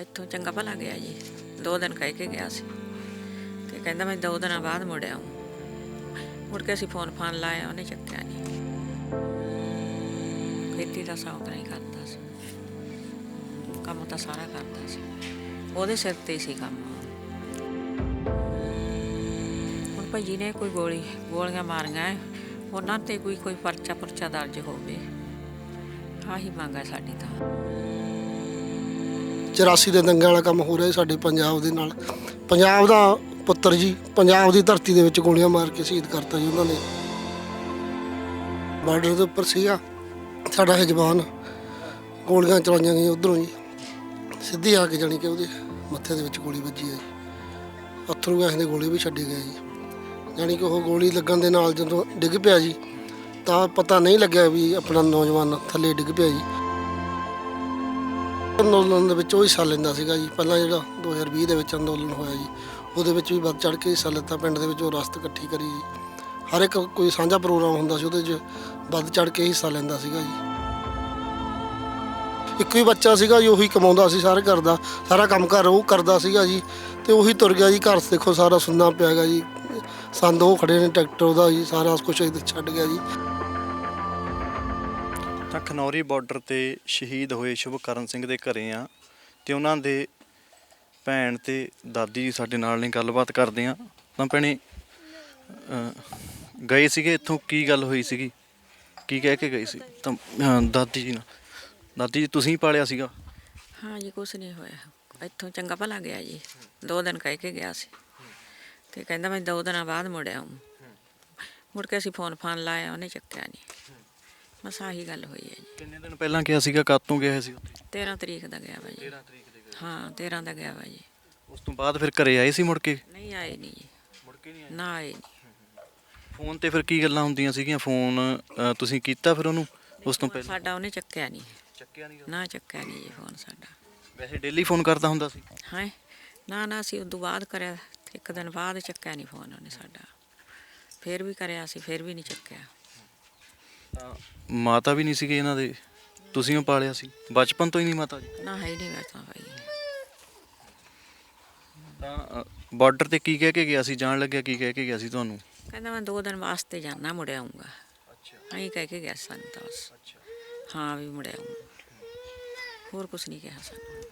ਇੱਥੋਂ ਚੰਗਾ ਭਲਾ ਗਿਆ ਜੀ। ਦੋ ਦਿਨ ਕਹਿ ਕੇ ਗਿਆ ਸੀ। ਤੇ ਕਹਿੰਦਾ ਮੈਂ ਦੋ ਦਿਨਾਂ ਬਾਅਦ ਮੁੜ ਆਊਂ। ਮੁੜ ਕੇ ਅਸੀਂ ਫੋਨ ਫਾਨ ਲਾਇਆ ਉਹਨੇ ਚੱਕਿਆ ਨਹੀਂ ਖੇਤੀ ਦਾ ਸ਼ੌਕ ਨਹੀਂ ਕਰਦਾ ਸੀ। ਕੰਮ ਤਾਂ ਸਾਰਾ ਕਰਦਾ ਸੀ। ਉਹਦੇ ਸਿਰ ਤੇ ਸੀ ਕੰਮ। ਹੁਣ ਭਾਜੀ ਨੇ ਕੋਈ ਗੋਲੀ ਗੋਲੀਆਂ ਮਾਰੀਆਂ ਹੈ, ਉਹਨਾਂ ਤੇ ਕੋਈ ਕੋਈ ਪਰਚਾ ਪੁਰਚਾ ਦਰਜ ਹੋਵੇ ਆਹੀ ਮੰਗ ਹੈ ਸਾਡੀ ਤਾਂ। 84 ਦੇ ਦੰਗਿਆਂ ਵਾਲਾ ਕੰਮ ਹੋ ਰਿਹਾ ਸੀ ਸਾਡੇ ਪੰਜਾਬ ਦੇ ਨਾਲ। ਪੰਜਾਬ ਦਾ ਪੁੱਤਰ ਜੀ, ਪੰਜਾਬ ਦੀ ਧਰਤੀ ਦੇ ਵਿੱਚ ਗੋਲੀਆਂ ਮਾਰ ਕੇ ਸ਼ਹੀਦ ਕਰਤਾ ਜੀ ਉਹਨਾਂ ਨੇ। ਬਾਰਡਰ ਦੇ ਉੱਪਰ ਸੀਗਾ, ਸਾਡਾ ਇਹ ਜਵਾਨ ਗੋਲੀਆਂ ਚਲਾਈਆਂ ਗਈਆਂ ਉਧਰੋਂ ਜੀ। ਸਿੱਧੀ ਆ ਕੇ ਜਾਣੀ ਕਿ ਉਹਦੇ ਮੱਥੇ ਦੇ ਵਿੱਚ ਗੋਲੀ ਵੱਜੀ ਹੈ ਜੀ। ਅਥਰੂ ਗੈਸ ਦੇ ਗੋਲੇ ਵੀ ਛੱਡੇ ਗਏ ਜੀ। ਜਾਣੀ ਕਿ ਉਹ ਗੋਲੀ ਲੱਗਣ ਦੇ ਨਾਲ ਜਦੋਂ ਡਿੱਗ ਪਿਆ ਜੀ, ਤਾਂ ਪਤਾ ਨਹੀਂ ਲੱਗਿਆ ਵੀ ਆਪਣਾ ਨੌਜਵਾਨ ਥੱਲੇ ਡਿੱਗ ਪਿਆ ਜੀ। ਅੰਦੋਲਨ ਦੇ ਵਿੱਚ ਉਹ ਹਿੱਸਾ ਲੈਂਦਾ ਸੀਗਾ ਜੀ। ਪਹਿਲਾਂ ਜਿਹੜਾ 2020 ਦੇ ਵਿੱਚ ਅੰਦੋਲਨ ਹੋਇਆ ਜੀ, ਉਹਦੇ ਵਿੱਚ ਵੀ ਵੱਧ ਚੜ ਕੇ ਹਿੱਸਾ ਲਿੱਤਾ। ਪਿੰਡ ਦੇ ਵਿੱਚ ਉਹ ਰਸਤ ਇਕੱਠੀ ਕਰੀ ਜੀ। ਹਰ ਇੱਕ ਕੋਈ ਸਾਂਝਾ ਪ੍ਰੋਗਰਾਮ ਹੁੰਦਾ ਸੀ, ਉਹਦੇ 'ਚ ਵੱਧ ਚੜ ਕੇ ਹਿੱਸਾ ਲੈਂਦਾ ਸੀਗਾ ਜੀ। ਇੱਕੋ ਹੀ ਬੱਚਾ ਸੀਗਾ ਜੀ, ਉਹੀ ਕਮਾਉਂਦਾ ਸੀ ਸਾਰੇ ਘਰ ਦਾ। ਸਾਰਾ ਕੰਮ ਘਰ ਉਹ ਕਰਦਾ ਸੀਗਾ ਜੀ। ਤੇ ਉਹੀ ਤੁਰ ਗਿਆ ਜੀ, ਘਰ ਦੇਖੋ ਸਾਰਾ ਸੁੰਨਾ ਪਿਆ ਹੈਗਾ ਜੀ। ਸੰਦ ਉਹ ਖੜੇ ਨੇ, ਟਰੈਕਟਰ ਉਹਦਾ ਜੀ, ਸਾਰਾ ਕੁਝ ਛੱਡ ਗਿਆ ਜੀ। ਤਾਂ ਖਨੌਰੀ ਬਾਰਡਰ ਤੇ ਸ਼ਹੀਦ ਹੋਏ ਸ਼ੁਭਕਰਨ ਸਿੰਘ ਦੇ ਘਰੇ ਆ ਤੇ ਉਹਨਾਂ ਦੇ ਭੈਣ ਤੇ ਦਾਦੀ ਜੀ ਸਾਡੇ ਨਾਲ ਨੇ ਗੱਲਬਾਤ ਕਰਦੇ ਆ। ਤਾਂ ਭੈਣੇ ਅਹ, ਗਏ ਸੀਗੇ ਇੱਥੋਂ? ਕੀ ਗੱਲ ਹੋਈ ਸੀਗੀ? ਕੀ ਕਹਿ ਕੇ ਗਈ ਸੀ? ਤਾਂ ਅਹ, ਦਾਦੀ ਜੀ ਨਾਲ। ਦਾਦੀ ਜੀ ਤੁਸੀਂ ਪਾਲਿਆ ਸੀਗਾ? ਹਾਂ ਜੀ ਕੁਛ ਨਹੀਂ ਹੋਇਆ। ਇੱਥੋਂ ਚੰਗਾ ਭਲਾ ਗਿਆ ਜੀ। ਦੋ ਦਿਨ ਕਹਿ ਕੇ ਗਿਆ ਸੀ। ਤੇ ਕਹਿੰਦਾ ਮੈਂ ਦੋ ਦਿਨਾਂ ਬਾਅਦ ਮੁੜਿਆ ਆਊਂ। ਮੁੜ ਕੇ ਅਸੀਂ ਫੋਨ ਫਾਨ ਲਾਇਆ ਉਹਨੇ ਚੱਕਿਆ ਨਹੀਂ। ਬਸ ਆਹੀ ਗੱਲ ਹੋਈ ਹੈ ਜੀ। ਕਿੰਨੇ ਦਿਨ ਪਹਿਲਾਂ ਗਿਆ ਸੀਗਾ? ਕਾਤੋਂ ਗਿਆ ਸੀ ਉੱਥੇ? 13 ਤਰੀਕ ਦਾ ਗਿਆ ਵਾ ਜੀ। 13 ਤਰੀਕ ਦੇ ਹਾਂ 13 ਦਾ ਗਿਆ ਵਾ ਜੀ। ਉਸ ਤੋਂ ਬਾਅਦ ਫਿਰ ਘਰੇ ਆਏ ਸੀ ਮੁੜ ਕੇ? ਨਹੀਂ ਆਏ ਨਹੀਂ ਜੀ। ਮੁੜ ਕੇ ਨਹੀਂ ਨਾ ਆਏ ਨਹੀਂ। ਫੋਨ ਤੇ ਫਿਰ ਕੀ ਗੱਲਾਂ ਹੁੰਦੀਆਂ ਸੀਗੀਆਂ? ਫੋਨ ਤੁਸੀਂ ਕੀਤਾ ਫਿਰ ਉਹਨੂੰ? ਉਸ ਤੋਂ ਪਹਿਲਾਂ? ਸਾਡਾ ਉਹਨੇ ਚੱਕਿਆ ਨਹੀਂ। ਚੱਕਿਆ ਨਹੀਂ ਨਾ ਚੱਕਿਆ ਨਹੀਂ ਜੀ ਫੋਨ ਸਾਡਾ। ਵੈਸੇ ਡੇਲੀ ਫੋਨ ਕਰਦਾ ਹੁੰਦਾ ਸੀ? ਹਾਂ? ਨਾ ਨਾ ਅਸੀਂ ਉਦੋਂ ਬਾਅਦ ਕਰਿਆ। ਤੇ ਇੱਕ ਦਿਨ ਬਾਅਦ ਚੱਕਿਆ ਨਹੀਂ ਫੋਨ ਉਹਨੇ ਸਾਡਾ। ਫੇਰ ਵੀ ਕਰਿਆ ਸੀ ਫੇਰ ਵੀ ਨਹੀਂ ਚੱਕਿਆ। ਤਾਂ ਮਾਤਾ ਵੀ ਨਹੀਂ ਸੀਗੇ ਇਹਨਾਂ ਦੇ। ਤੁਸੀਂ ਉਹ ਪਾਲਿਆ ਸੀ। ਬਚਪਨ ਤੋਂ ਹੀ ਨਹੀਂ ਮਾਤਾ ਜੀ। ਨਾ ਹੈ ਹੀ ਨਹੀਂ ਤਾਂ ਭਾਈ। ਤਾਂ ਬਾਰਡਰ ਤੇ ਕੀ ਕਹਿ ਕੇ ਗਿਆ ਸੀ? ਜਾਣ ਲੱਗਿਆ ਕੀ ਕਹਿ ਕੇ ਗਿਆ ਸੀ ਤੁਹਾਨੂੰ? ਕਹਿੰਦਾ ਮੈਂ ਦੋ ਦਿਨ ਵਾਸਤੇ ਜਾਣਾ ਮੁੜ ਆਊਂਗਾ। ਅੱਛਾ। ਐਂ ਕਹਿ ਕੇ ਗਿਆ ਸਾਨੂੰ ਤਾਂ ਬਸ। ਅੱਛਾ। ਹਾਂ ਵੀ ਮੁੜ ਆਊਂ ਹੋਰ ਕੁਝ ਨਹੀਂ ਕਿਹਾ ਸਾਨੂੰ।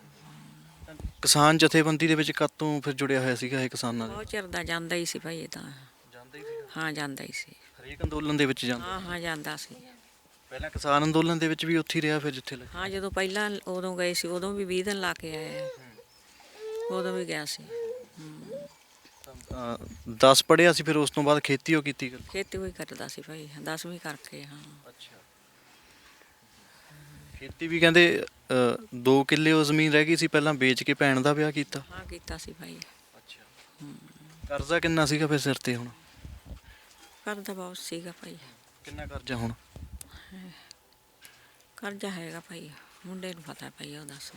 ਕਿਸਾਨ ਜਥੇਬੰਦੀ ਦੇ ਵਿੱਚ ਕਦੋਂ ਫਿਰ ਜੁੜਿਆ ਹੋਇਆ ਸੀਗਾ ਇਹ ਕਿਸਾਨਾਂ ਦੇ? ਬਹੁਤ ਚਿਰ ਦਾ ਜਾਂਦਾ ਹੀ ਸੀ ਭਾਈ ਇਹ ਤਾਂ। ਜਾਂਦਾ ਹੀ ਸੀ ਹਾਂ ਜਾਂਦਾ ਹੀ ਸੀ। ਹਰੇਕ ਅੰਦੋਲਨ ਦੇ ਵਿੱਚ ਜਾਂਦਾ। ਹਾਂ ਹਾਂ ਜਾਂਦਾ ਸੀ। ਪਹਿਲਾਂ ਕਿਸਾਨ ਅੰਦੋਲਨ ਦੇ ਵਿੱਚ ਵੀ ਉੱਥੇ ਹੀ ਰਿਹਾ ਫਿਰ ਜਿੱਥੇ ਲੱਗਾ। ਹਾਂ ਜਦੋਂ ਪਹਿਲਾਂ ਉਦੋਂ ਗਏ ਸੀ ਉਦੋਂ ਵੀ 20 ਦਿਨ ਲਾ ਕੇ ਆਏ ਆ। ਉਦੋਂ ਵੀ ਗਿਆ ਸੀ। ਹੂੰ। 10 ਪੜਿਆ ਸੀ ਫਿਰ ਉਸ ਤੋਂ ਬਾਅਦ ਖੇਤੀ ਉਹ ਕੀਤੀ ਖੇਤੀ ਹੋਈ ਕਰਦਾ ਸੀ ਭਾਈ 10ਵੀਂ ਕਰਕੇ ਹਾਂ। ਅੱਛਾ। ਖੇਤੀ ਵੀ ਕਹਿੰਦੇ 2 ਕਿੱਲੇ ਉਹ ਜ਼ਮੀਨ ਰਹਿ ਗਈ ਸੀ ਪਹਿਲਾਂ ਵੇਚ ਕੇ ਭੈਣ ਦਾ ਵਿਆਹ ਕੀਤਾ। ਹਾਂ ਕੀਤਾ ਸੀ ਭਾਈ। ਅੱਛਾ। ਕਰਜ਼ਾ ਕਿੰਨਾ ਸੀਗਾ ਫਿਰ ਸਿਰ ਤੇ ਹੁਣ? ਕਰਦਾ ਬਹੁਤ ਸੀਗਾ ਭਾਈ। ਕਿੰਨਾ ਕਰਜ਼ਾ ਹੁਣ? ਕਰਜ਼ਾ ਹੈਗਾ ਭਾਈ ਮੁੰਡੇ ਨੂੰ ਪਤਾ ਭਾਈ ਉਹ ਦੱਸ।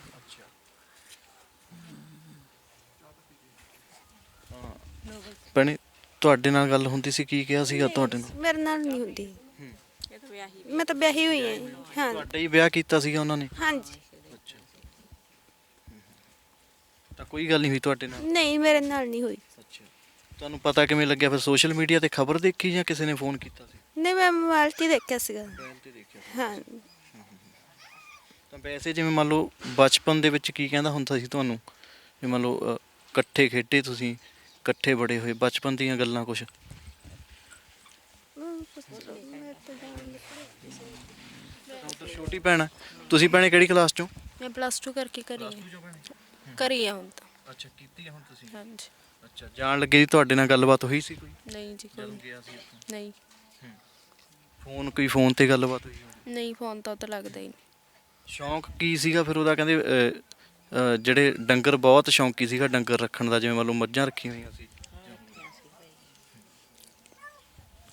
ਭੈਣੇ ਤੁਹਾਡੇ ਨਾਲ ਗੱਲ ਹੁੰਦੀ ਸੀ ਕੀ ਕਿਹਾ ਸੀਗਾ ਤੁਹਾਡੇ ਨਾਲ? ਮੇਰੇ ਨਾਲ ਨਹੀਂ ਹੁੰਦੀ। ਇਹ ਤਾਂ ਵਿਆਹੀ ਮੈਂ ਤਾਂ ਵਿਆਹੀ ਹੋਈ ਹਾਂ ਹਾਂ। ਤੁਹਾਡਾ ਹੀ ਵਿਆਹ ਕੀਤਾ ਸੀਗਾ ਉਹਨਾਂ ਨੇ? ਹਾਂਜੀ। ਅੱਛਾ। ਤਾਂ ਕੋਈ ਗੱਲ ਨਹੀਂ ਹੋਈ ਤੁਹਾਡੇ ਨਾਲ? ਨਹੀਂ ਮੇਰੇ ਨਾਲ ਨਹੀਂ ਹੋਈ। ਅੱਛਾ ਤੁਹਾਨੂੰ ਪਤਾ ਕਿਵੇਂ ਲੱਗਿਆ ਫਿਰ ਸੋਸ਼ਲ ਮੀਡੀਆ ਤੇ ਖਬਰ ਦੇਖੀ ਜਾਂ ਕਿਸੇ ਨੇ ਫੋਨ ਕੀਤਾ ਸੀ? ਨਹੀਂ ਮੈਂ ਮੋਬਾਈਲ 'ਤੇ ਹੀ ਦੇਖਿਆ ਸੀਗਾ। ਮੋਬਾਈਲ ਤੇ ਦੇਖਿਆ ਹਾਂ। ਤਾਂ ਵੈਸੇ ਜਿਵੇਂ ਮੰਨ ਲਓ ਬਚਪਨ ਦੇ ਵਿੱਚ ਕੀ ਕਹਿੰਦਾ ਹੁੰਦਾ ਸੀ ਤੁਹਾਨੂੰ? ਜੇ ਮੰਨ ਲਓ ਅ, ਇਕੱਠੇ ਖੇਡੇ ਤੁਸੀਂ ਇਕੱਠੇ ਬੜੇ ਹੋਏ ਬਚਪਨ ਦੀਆਂ ਗੱਲਾਂ ਕੁਝ ਤਾਂ ਛੋਟੀ ਭੈਣ ਆ। ਤੁਸੀਂ ਭੈਣੇ ਕਿਹੜੀ ਕਲਾਸ ਚੋਂ? ਮੈਂ ਪਲੱਸ 2 ਕਰਕੇ ਕਰੀ ਹੈ। ਕਰੀ ਹੈ ਹੁਣ ਤਾਂ। ਅੱਛਾ ਕੀਤੀ ਹੁਣ ਤੁਸੀਂ? ਹਾਂਜੀ। ਅੱਛਾ ਜਾਣ ਲੱਗੇ ਜੀ ਤੁਹਾਡੇ ਨਾਲ ਗੱਲਬਾਤ ਹੋਈ ਸੀ ਕੋਈ? ਨਹੀਂ ਜੀ ਕੋਈ ਗਿਆ ਸੀ ਨਹੀਂ। ਫੋਨ ਕੋਈ ਫੋਨ ਤੇ ਗੱਲਬਾਤ ਹੋਈ। ਨਹੀਂ ਫੋਨ ਤਾਂ ਉਹ ਤਾਂ ਲੱਗਦਾ ਹੀ ਨਹੀਂ। ਸ਼ੌਂਕ ਕੀ ਸੀਗਾ? ਫਿਰ ਉਹਦਾ ਕਹਿੰਦੇ ਜਿਹੜੇ ਡੰਗਰ ਬਹੁਤ ਸ਼ੌਂਕੀ ਸੀਗਾ ਡੰਗਰ ਰੱਖਣ ਦਾ ਜਿਵੇਂ ਮੰਨ ਲਓ ਮੱਝਾਂ ਰੱਖੀਆਂ ਹੋਈਆਂ ਸੀ।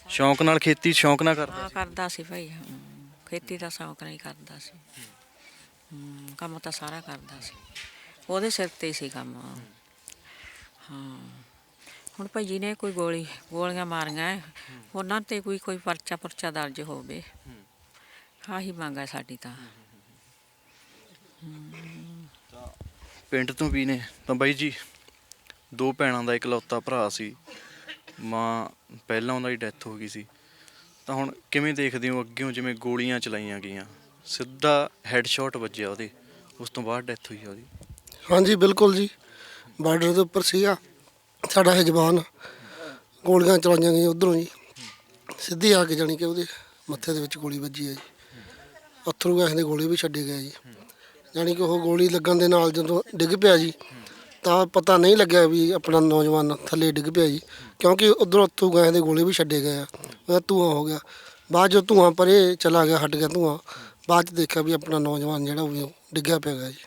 ਸ਼ੌਂਕ ਨਾਲ ਖੇਤੀ ਸ਼ੌਂਕ ਨਾਲ ਕਰਦਾ ਹਾਂ ਕਰਦਾ ਸੀ ਭਾਈ ਹਮ, ਖੇਤੀ ਦਾ ਸ਼ੌਕ ਨਹੀਂ ਕਰਦਾ ਸੀ। ਹਮ, ਕੰਮ ਤਾਂ ਸਾਰਾ ਕਰਦਾ ਸੀ। ਉਹਦੇ ਸਿਰ ਤੇ ਹੀ ਸੀ ਕੰਮ। ਹਾਂ। ਹੁਣ ਭਾਜੀ ਨੇ ਕੋਈ ਗੋਲੀ ਗੋਲੀਆਂ ਮਾਰੀਆਂ ਹੈ, ਉਹਨਾਂ ਤੇ ਕੋਈ ਕੋਈ ਪਰਚਾ ਪੁਰਚਾ ਦਰਜ ਹੋਵੇ। ਆਹੀ ਮੰਗ ਹੈ ਸਾਡੀ ਤਾਂ। ਪਿੰਡ ਤੋਂ ਵੀ ਨੇ। ਤਾਂ ਬਾਈ ਜੀ ਦੋ ਭੈਣਾਂ ਦਾ ਇਕਲੌਤਾ ਭਰਾ ਸੀ। ਮਾਂ ਪਹਿਲਾਂ ਉਹਨਾਂ ਦੀ ਡੈਥ ਹੋ ਗਈ ਸੀ। ਤਾਂ ਹੁਣ ਕਿਵੇਂ ਦੇਖਦੇ ਹੋ ਅੱਗਿਓਂ ਜਿਵੇਂ ਗੋਲੀਆਂ ਚਲਾਈਆਂ ਗਈਆਂ? ਸਿੱਧਾ ਹੈੱਡਸ਼ਾਟ ਵੱਜਿਆ ਉਹਦੇ। ਉਸ ਤੋਂ ਬਾਅਦ ਡੈਥ ਹੋਈ ਆ ਉਹਦੀ। ਹਾਂਜੀ ਬਿਲਕੁਲ ਜੀ। ਬਾਰਡਰ ਦੇ ਉੱਪਰ ਸੀਗਾ। ਸਾਡਾ ਇਹ ਜਵਾਨ ਗੋਲੀਆਂ ਚਲਾਈਆਂ ਗਈਆਂ ਉਧਰੋਂ ਜੀ। ਸਿੱਧੀ ਆ ਕੇ ਜਾਣੀ ਕਿ ਉਹਦੇ ਮੱਥੇ ਦੇ ਵਿੱਚ ਗੋਲੀ ਵੱਜੀ ਹੈ ਜੀ। ਅਥਰੂ ਗੈਸ ਦੇ ਗੋਲੇ ਵੀ ਛੱਡੇ ਗਏ ਜੀ। ਜਾਣੀ ਕਿ ਉਹ ਗੋਲੀ ਲੱਗਣ ਦੇ ਨਾਲ ਜਦੋਂ ਡਿੱਗ ਪਿਆ ਜੀ, ਤਾਂ ਪਤਾ ਨਹੀਂ ਲੱਗਿਆ ਵੀ ਆਪਣਾ ਨੌਜਵਾਨ ਥੱਲੇ ਡਿੱਗ ਪਿਆ ਜੀ। ਕਿਉਂਕਿ ਉਧਰੋਂ ਅਥਰੂ ਗੈਸ ਦੇ ਗੋਲੇ ਵੀ ਛੱਡੇ ਗਏ ਆ। ਉਹਦਾ ਧੂਆਂ ਹੋ ਗਿਆ। ਬਾਅਦ ਜੋ ਧੂਆਂ ਪਰੇ ਚਲਾ ਗਿਆ, ਹਟ ਗਿਆ ਧੂਆਂ। ਬਾਅਦ ਚ ਦੇਖਿਆ ਵੀ ਆਪਣਾ ਨੌਜਵਾਨ ਜਿਹੜਾ ਉਹ ਡਿੱਗਿਆ ਪਿਆ ਗਿਆ ਜੀ।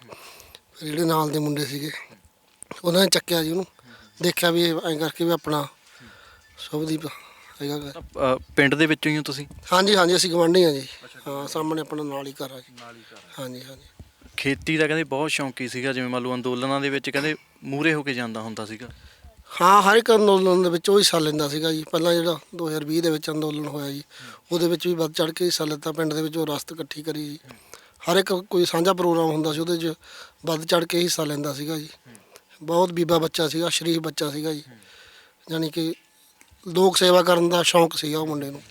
ਫਿਰ ਜਿਹੜੇ ਨਾਲ ਦੇ ਮੁੰਡੇ ਸੀਗੇ ਉਹਨਾਂ ਨੇ ਚੱਕਿਆ ਜੀ ਉਹਨੂੰ। ਦੇਖਿਆ ਵੀ ਐਂ ਕਰਕੇ ਵੀ ਆਪਣਾ ਸ਼ੁਭਦੀਪ ਹੈਗਾ ਗਾ। ਅ, ਪਿੰਡ ਦੇ ਵਿੱਚੋਂ ਹੀ ਹੋ ਤੁਸੀਂ? ਹਾਂਜੀ ਹਾਂਜੀ ਅਸੀਂ ਗਵਾਂਢੀ ਹਾਂ ਜੀ। ਹਾਂ ਸਾਹਮਣੇ ਆਪਣਾ ਨਾਲ ਹੀ ਘਰ ਆ ਜੀ। ਹਾਂਜੀ ਹਾਂਜੀ। ਖੇਤੀ ਦਾ ਕਹਿੰਦੇ ਬਹੁਤ ਸ਼ੌਂਕੀ ਸੀਗਾ ਜਿਵੇਂ ਮੰਨ ਲਓ ਅੰਦੋਲਨਾਂ ਦੇ ਵਿੱਚ ਕਹਿੰਦੇ ਮੂਰੇ ਹੋ ਕੇ ਜਾਂਦਾ ਹੁੰਦਾ ਸੀਗਾ। ਹਾਂ ਹਰ ਇੱਕ ਅੰਦੋਲਨ ਦੇ ਵਿੱਚ ਉਹ ਹਿੱਸਾ ਲੈਂਦਾ ਸੀਗਾ ਜੀ। ਪਹਿਲਾਂ ਜਿਹੜਾ 2020 ਦੇ ਵਿੱਚ ਅੰਦੋਲਨ ਹੋਇਆ ਜੀ ਉਹਦੇ ਵਿੱਚ ਵੀ ਵੱਧ ਚੜ ਕੇ ਹਿੱਸਾ ਲਿੱਤਾ ਪਿੰਡ ਦੇ ਵਿੱਚ ਉਹ ਰਸਤ ਇਕੱਠੀ ਕਰੀ ਜੀ। ਹਰ ਇੱਕ ਕੋਈ ਸਾਂਝਾ ਪ੍ਰੋਗਰਾਮ ਹੁੰਦਾ ਸੀ ਉਹਦੇ 'ਚ ਵੱਧ ਚੜ ਕੇ ਹਿੱਸਾ ਲੈਂਦਾ ਸੀਗਾ ਜੀ। ਬਹੁਤ ਬੀਬਾ ਬੱਚਾ ਸੀਗਾ ਸ਼ਰੀਫ ਬੱਚਾ ਸੀਗਾ ਜੀ। ਯਾਨੀ ਕਿ ਲੋਕ ਸੇਵਾ ਕਰਨ ਦਾ ਸ਼ੌਂਕ ਸੀਗਾ ਉਹ ਮੁੰਡੇ ਨੂੰ।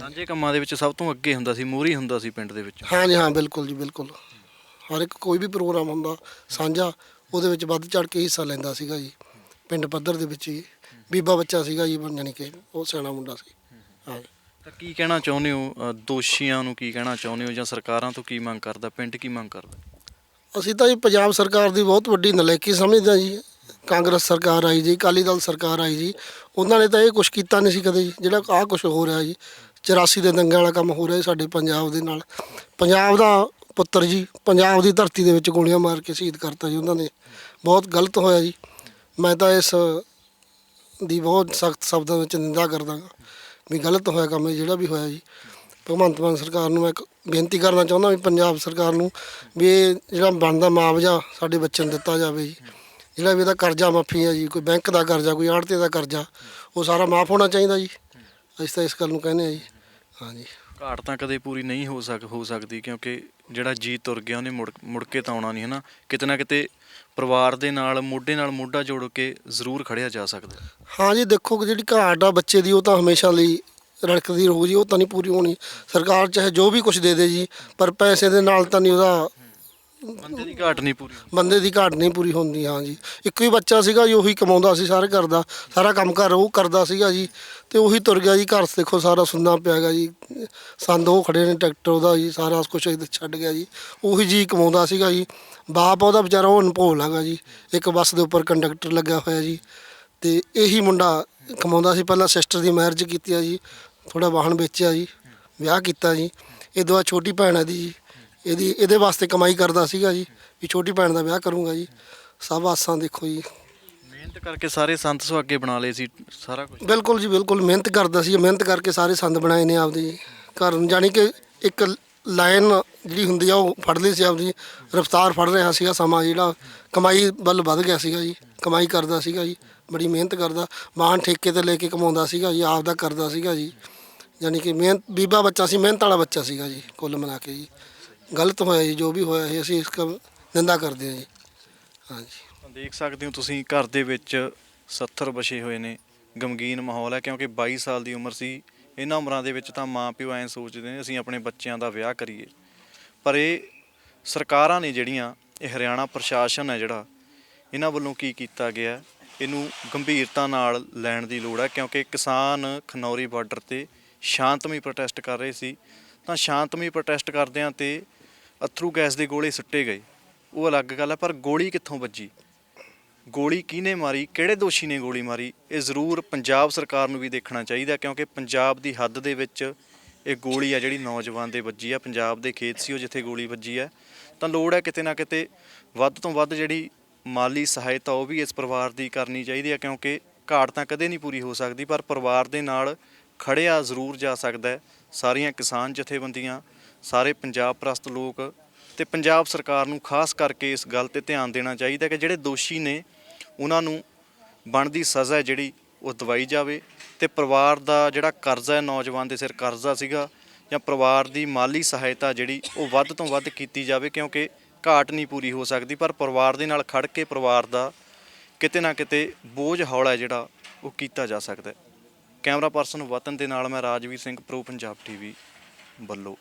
ਸਾਂਝੇ ਕੰਮਾਂ ਦੇ ਵਿੱਚ ਸਭ ਤੋਂ ਅੱਗੇ ਹੁੰਦਾ ਸੀ ਮੂਹਰੇ ਹੁੰਦਾ ਸੀ ਪਿੰਡ ਦੇ ਵਿੱਚ। ਹਾਂਜੀ ਹਾਂ ਬਿਲਕੁਲ ਜੀ ਬਿਲਕੁਲ। ਹਰ ਇੱਕ ਕੋਈ ਵੀ ਪ੍ਰੋਗਰਾਮ ਹੁੰਦਾ ਸਾਂਝਾ ਉਹਦੇ ਵਿੱਚ ਵੱਧ ਚੜ ਕੇ ਹਿੱਸਾ ਲੈਂਦਾ ਸੀਗਾ ਜੀ। ਪਿੰਡ ਪੱਧਰ ਦੇ ਵਿੱਚ ਹੀ ਬੀਬਾ ਬੱਚਾ ਸੀਗਾ ਜੀ ਯਾਨੀ ਕਿ ਉਹ ਸਿਆਣਾ ਮੁੰਡਾ ਸੀ। ਹਾਂਜੀ। ਤਾਂ ਕੀ ਕਹਿਣਾ ਚਾਹੁੰਦੇ ਹੋ ਦੋਸ਼ੀਆਂ ਨੂੰ ਕੀ ਕਹਿਣਾ ਚਾਹੁੰਦੇ ਹੋ ਜਾਂ ਸਰਕਾਰਾਂ ਤੋਂ ਕੀ ਮੰਗ ਕਰਦਾ ਪਿੰਡ ਕੀ ਮੰਗ ਕਰਦਾ? ਅਸੀਂ ਤਾਂ ਜੀ ਪੰਜਾਬ ਸਰਕਾਰ ਦੀ ਬਹੁਤ ਵੱਡੀ ਨਲਾਇਕੀ ਸਮਝਦੇ ਹਾਂ ਜੀ। ਕਾਂਗਰਸ ਸਰਕਾਰ ਆਈ ਜੀ, ਅਕਾਲੀ ਦਲ ਸਰਕਾਰ ਆਈ ਜੀ। ਉਹਨਾਂ ਨੇ ਤਾਂ ਇਹ ਕੁਝ ਕੀਤਾ ਨਹੀਂ ਸੀ ਕਦੇ ਜੀ, ਜਿਹੜਾ ਆਹ ਕੁਝ ਹੋ ਰਿਹਾ ਜੀ। 84 ਦੇ ਦੰਗਿਆਂ ਵਾਲਾ ਕੰਮ ਹੋ ਰਿਹਾ ਜੀ ਸਾਡੇ ਪੰਜਾਬ ਦੇ ਨਾਲ। ਪੰਜਾਬ ਦਾ ਪੁੱਤਰ ਜੀ, ਪੰਜਾਬ ਦੀ ਧਰਤੀ ਦੇ ਵਿੱਚ ਗੋਲੀਆਂ ਮਾਰ ਕੇ ਸ਼ਹੀਦ ਕਰਤਾ ਜੀ ਉਹਨਾਂ ਨੇ। ਬਹੁਤ ਗਲਤ ਹੋਇਆ ਜੀ। ਮੈਂ ਤਾਂ ਇਸ ਦੀ ਬਹੁਤ ਸਖਤ ਸ਼ਬਦਾਂ ਵਿੱਚ ਨਿੰਦਾ ਕਰਦਾ ਗਾ ਵੀ ਗਲਤ ਹੋਇਆ ਕੰਮ ਜਿਹੜਾ ਵੀ ਹੋਇਆ ਜੀ। ਭਗਵੰਤ ਮਾਨ ਸਰਕਾਰ ਨੂੰ ਮੈਂ ਇੱਕ ਬੇਨਤੀ ਕਰਨਾ ਚਾਹੁੰਦਾ ਵੀ ਪੰਜਾਬ ਸਰਕਾਰ ਨੂੰ ਵੀ ਇਹ ਜਿਹੜਾ ਬਣਦਾ ਮੁਆਵਜ਼ਾ ਸਾਡੇ ਬੱਚਿਆਂ ਨੂੰ ਦਿੱਤਾ ਜਾਵੇ ਜੀ। ਜਿਹੜਾ ਵੀ ਇਹਦਾ ਕਰਜ਼ਾ ਮਾਫੀ ਹੈ ਜੀ ਕੋਈ ਬੈਂਕ ਦਾ ਕਰਜ਼ਾ ਕੋਈ ਆੜਤੇ ਦਾ ਕਰਜ਼ਾ ਉਹ ਸਾਰਾ ਮਾਫ ਹੋਣਾ ਚਾਹੀਦਾ ਜੀ। ਅਸੀਂ ਤਾਂ ਇਸ ਗੱਲ ਨੂੰ ਕਹਿੰਦੇ ਆ ਜੀ। ਹਾਂਜੀ। ਘਾਟ ਤਾਂ ਕਦੇ ਪੂਰੀ ਨਹੀਂ ਹੋ ਸਕ ਹੋ ਸਕਦੀ ਕਿਉਂਕਿ ਜਿਹੜਾ ਜੀ ਤੁਰ ਗਿਆ ਉਹਨੇ ਮੁੜ ਮੁੜ ਕੇ ਤਾਂ ਆਉਣਾ ਨਹੀਂ ਹੈ ਨਾ? ਕਿਤੇ ਨਾ ਕਿਤੇ ਪਰਿਵਾਰ ਦੇ ਨਾਲ ਮੋਢੇ ਨਾਲ ਮੋਢਾ ਜੋੜ ਕੇ ਜ਼ਰੂਰ ਖੜਿਆ ਜਾ ਸਕਦਾ। ਹਾਂ ਜੀ ਦੇਖੋ ਕਿ ਜਿਹੜੀ ਘਾਟ ਆ ਬੱਚੇ ਦੀ ਉਹ ਤਾਂ ਹਮੇਸ਼ਾ ਲਈ ਰੜਕਦੀ ਰਹੂ ਜੀ ਉਹ ਤਾਂ ਨਹੀਂ ਪੂਰੀ ਹੋਣੀ। ਸਰਕਾਰ ਚਾਹੇ ਜੋ ਵੀ ਕੁਝ ਦੇ ਦੇ ਜੀ ਪਰ ਪੈਸੇ ਦੇ ਨਾਲ ਤਾਂ ਨਹੀਂ ਉਹਦਾ ਬੰਦੇ ਦੀ ਘਾਟ ਨਹੀਂ ਪੂਰੀ। ਬੰਦੇ ਦੀ ਘਾਟ ਨਹੀਂ ਪੂਰੀ ਹੁੰਦੀ ਹਾਂ ਜੀ। ਇੱਕੋ ਹੀ ਬੱਚਾ ਸੀਗਾ ਜੀ ਉਹੀ ਕਮਾਉਂਦਾ ਸੀ ਸਾਰੇ ਘਰ ਦਾ। ਸਾਰਾ ਕੰਮ ਕਰ ਉਹ ਕਰਦਾ ਸੀਗਾ ਜੀ। ਤੇ ਉਹੀ ਤੁਰ ਗਿਆ ਜੀ ਘਰ ਦੇਖੋ ਸਾਰਾ ਸੁੰਨਾ ਪਿਆ ਗਾ ਜੀ। ਸੰਦ ਉਹ ਖੜੇ ਨੇ ਟਰੈਕਟਰ ਉਹਦਾ ਜੀ ਸਾਰਾ ਕੁਝ ਛੱਡ ਗਿਆ ਜੀ। ਉਹੀ ਜੀ ਕਮਾਉਂਦਾ ਸੀਗਾ ਜੀ। ਬਾਪ ਉਹਦਾ ਵਿਚਾਰਾ ਉਹ ਅਨਭੋਲ ਹੈਗਾ ਜੀ। ਇੱਕ ਬੱਸ ਦੇ ਉੱਪਰ ਕੰਡਕਟਰ ਲੱਗਾ ਹੋਇਆ ਜੀ। ਤੇ ਇਹੀ ਮੁੰਡਾ ਕਮਾਉਂਦਾ ਸੀ ਪਹਿਲਾਂ ਸਿਸਟਰ ਦੀ ਮੈਰਿਜ ਕੀਤੀ ਆ ਜੀ। ਥੋੜਾ ਵਾਹਨ ਵੇਚਿਆ ਜੀ ਵਿਆਹ ਕੀਤਾ ਜੀ। ਇਹ ਦੋ ਛੋਟੀ ਭੈਣ ਹੈ ਦੀ ਜੀ। ਇਹਦੀ ਇਹਦੇ ਵਾਸਤੇ ਕਮਾਈ ਕਰਦਾ ਸੀਗਾ ਜੀ ਵੀ ਛੋਟੀ ਭੈਣ ਦਾ ਵਿਆਹ ਕਰੂੰਗਾ ਜੀ। ਸਭ ਆਸਾਂ ਦੇਖੋ ਜੀ। ਮਿਹਨਤ ਕਰਕੇ ਸਾਰੇ ਸੰਤ ਸੁਹਾਗੇ ਬਣਾ ਲਏ ਸੀ ਸਾਰਾ ਕੁਝ ਬਿਲਕੁਲ ਜੀ ਬਿਲਕੁਲ ਮਿਹਨਤ ਕਰਦਾ ਸੀ ਮਿਹਨਤ ਕਰਕੇ ਸਾਰੇ ਸੰਦ ਬਣਾਏ ਨੇ ਆਪਦੇ ਜੀ। ਘਰ ਜਾਣੀ ਕਿ ਇੱਕ ਲਾਈਨ ਜਿਹੜੀ ਹੁੰਦੀ ਆ ਉਹ ਫੜ ਲਈ ਸੀ ਆਪਦੀ। ਰਫਤਾਰ ਫੜ ਰਿਹਾ ਸੀਗਾ ਸਮਾਂ ਜਿਹੜਾ। ਕਮਾਈ ਵੱਲ ਵੱਧ ਗਿਆ ਸੀਗਾ ਜੀ ਕਮਾਈ ਕਰਦਾ ਸੀਗਾ ਜੀ। ਬੜੀ ਮਿਹਨਤ ਕਰਦਾ ਵਾਹਨ ਠੇਕੇ ਤੇ ਲੈ ਕੇ ਕਮਾਉਂਦਾ ਸੀਗਾ ਜੀ, ਆਪਦਾ ਕਰਦਾ ਸੀਗਾ ਜੀ। ਯਾਨੀ ਕਿ ਮਿਹਨਤ ਬੀਬਾ ਬੱਚਾ ਸੀ, ਮਿਹਨਤ ਵਾਲਾ ਬੱਚਾ ਸੀਗਾ ਜੀ, ਕੁੱਲ ਮਿਲਾ ਕੇ ਜੀ। ਗਲਤ ਹੋਇਆ ਜੀ, ਜੋ ਵੀ ਹੋਇਆ ਸੀ, ਅਸੀਂ ਇਸ ਦਾ ਨਿੰਦਾ ਕਰਦੇ ਹਾਂ ਜੀ। ਹਾਂਜੀ ਦੇਖ ਸਕਦੇ ਹੋ ਤੁਸੀਂ, ਘਰ ਦੇ ਵਿੱਚ 70 ਬਸੇ ਹੋਏ ਨੇ, ਗਮਗੀਨ ਮਾਹੌਲ ਹੈ, ਕਿਉਂਕਿ 22 ਸਾਲ ਦੀ ਉਮਰ ਸੀ। ਇਹਨਾਂ ਉਮਰਾਂ ਦੇ ਵਿੱਚ ਤਾਂ ਮਾਂ ਪਿਓ ਐਂ ਸੋਚਦੇ ਨੇ, ਅਸੀਂ ਆਪਣੇ ਬੱਚਿਆਂ ਦਾ ਵਿਆਹ ਕਰੀਏ। ਪਰ ਇਹ ਸਰਕਾਰਾਂ ਨੇ ਜਿਹੜੀਆਂ, ਇਹ ਹਰਿਆਣਾ ਪ੍ਰਸ਼ਾਸਨ ਹੈ ਜਿਹੜਾ, ਇਹਨਾਂ ਵੱਲੋਂ ਕੀ ਕੀਤਾ ਗਿਆ? ਇਹਨੂੰ ਗੰਭੀਰਤਾ ਨਾਲ ਲੈਣ ਦੀ ਲੋੜ ਹੈ, ਕਿਉਂਕਿ ਕਿਸਾਨ ਖਨੌਰੀ ਬਾਰਡਰ ਤੇ ਸ਼ਾਂਤਮਈ ਪ੍ਰੋਟੈਸਟ ਕਰ ਰਹੇ ਸੀ। ਤਾਂ ਸ਼ਾਂਤਮਈ ਪ੍ਰੋਟੈਸਟ ਕਰਦਿਆਂ ਤੇ ਅਥਰੂ ਗੈਸ ਦੇ ਗੋਲੇ ਸੁੱਟੇ ਗਏ। ਉਹ ਅਲੱਗ ਗੱਲ ਹੈ, ਪਰ ਗੋਲੀ ਕਿੱਥੋਂ ਵੱਜੀ? ਗੋਲੀ ਕਿਹਨੇ ਮਾਰੀ? ਕਿਹੜੇ ਦੋਸ਼ੀ ਨੇ ਗੋਲੀ ਮਾਰੀ? ਇਹ ਜ਼ਰੂਰ ਪੰਜਾਬ ਸਰਕਾਰ ਨੂੰ ਵੀ ਦੇਖਣਾ ਚਾਹੀਦਾ, ਕਿਉਂਕਿ ਪੰਜਾਬ ਦੀ ਹੱਦ ਦੇ ਵਿੱਚ ਇਹ ਗੋਲੀ ਆ ਜਿਹੜੀ ਨੌਜਵਾਨ ਦੇ ਵੱਜੀ ਆ। ਪੰਜਾਬ ਦੇ ਖੇਤ ਸੀ ਉਹ ਜਿੱਥੇ ਗੋਲੀ ਵੱਜੀ ਆ। ਤਾਂ ਲੋੜ ਹੈ ਕਿਤੇ ਨਾ ਕਿਤੇ ਵੱਧ ਤੋਂ ਵੱਧ ਜਿਹੜੀ ਮਾਲੀ ਸਹਾਇਤਾ ਉਹ ਵੀ ਇਸ ਪਰਿਵਾਰ ਦੀ ਕਰਨੀ ਚਾਹੀਦੀ ਹੈ, ਕਿਉਂਕਿ ਘਾਟ ਤਾਂ ਕਦੇ ਨਹੀਂ ਪੂਰੀ ਹੋ ਸਕਦੀ, ਪਰ ਪਰਿਵਾਰ ਦੇ ਨਾਲ ਖੜਿਆ ਜ਼ਰੂਰ ਜਾ ਸਕਦਾ ਹੈ। ਸਾਰੀਆਂ ਕਿਸਾਨ ਜਥੇਬੰਦੀਆਂ, ਸਾਰੇ ਪੰਜਾਬ ਪ੍ਰਸਤ ਲੋਕ ਤੇ ਪੰਜਾਬ ਸਰਕਾਰ ਨੂੰ ਖਾਸ ਕਰਕੇ ਇਸ ਗੱਲ ਤੇ ਧਿਆਨ ਦੇਣਾ ਚਾਹੀਦਾ ਕਿ ਜਿਹੜੇ ਦੋਸ਼ੀ ਨੇ, ਉਹਨਾਂ ਨੂੰ ਬਣਦੀ ਸਜ਼ਾ ਜਿਹੜੀ ਉਹ ਦਵਾਈ ਜਾਵੇ ਤੇ ਪਰਿਵਾਰ ਦਾ ਜਿਹੜਾ ਕਰਜ਼ਾ ਹੈ, ਨੌਜਵਾਨ ਦੇ ਸਿਰ ਕਰਜ਼ਾ ਸੀਗਾ ਜਾਂ ਪਰਿਵਾਰ ਦੀ ਮਾਲੀ ਸਹਾਇਤਾ ਜਿਹੜੀ ਉਹ ਵੱਧ ਤੋਂ ਵੱਧ ਕੀਤੀ ਜਾਵੇ, ਕਿਉਂਕਿ ਘਾਟ ਨਹੀਂ ਪੂਰੀ ਹੋ ਸਕਦੀ, ਪਰ ਪਰਿਵਾਰ ਦੇ ਨਾਲ ਖੜ ਕੇ ਪਰਿਵਾਰ ਦਾ ਕਿਤੇ ਨਾ ਕਿਤੇ ਬੋਝ ਹੌਲਾ ਹੈ ਜਿਹੜਾ ਉਹ ਕੀਤਾ ਜਾ ਸਕਦਾ ਕੈਮਰਾ ਪਰਸਨ ਵਤਨ ਦੇ ਨਾਲ ਮੈਂ ਰਾਜਵੀਰ ਸਿੰਘ, ਪ੍ਰੋ ਪੰਜਾਬ ਟੀਵੀ ਵੱਲੋਂ।